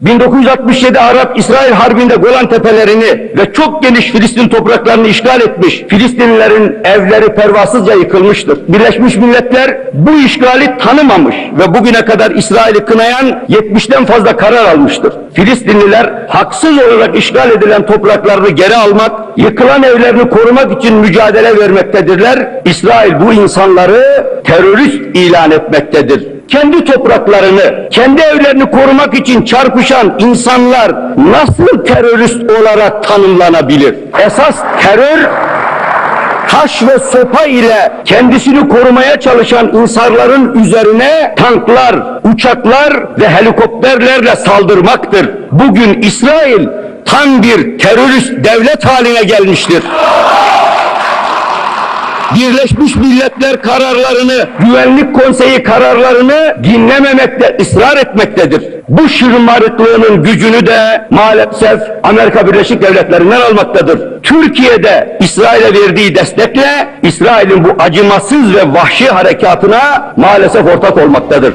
1967 Arap-İsrail Harbi'nde Golan Tepelerini ve çok geniş Filistin topraklarını işgal etmiş. Filistinlilerin evleri pervasızca yıkılmıştır. Birleşmiş Milletler bu işgali tanımamış ve bugüne kadar İsrail'i kınayan 70'ten fazla karar almıştır. Filistinliler haksız olarak işgal edilen topraklarını geri almak, yıkılan evlerini korumak için mücadele vermektedirler. İsrail bu insanları terörist ilan etmektedir kendi topraklarını, kendi evlerini korumak için çarpışan insanlar nasıl terörist olarak tanımlanabilir? Esas terör taş ve sopa ile kendisini korumaya çalışan insanların üzerine tanklar, uçaklar ve helikopterlerle saldırmaktır. Bugün İsrail tam bir terörist devlet haline gelmiştir. Birleşmiş Milletler kararlarını, Güvenlik Konseyi kararlarını dinlememekte ısrar etmektedir. Bu şırmarıklığının gücünü de maalesef Amerika Birleşik Devletleri'nden almaktadır. Türkiye'de İsrail'e verdiği destekle İsrail'in bu acımasız ve vahşi harekatına maalesef ortak olmaktadır.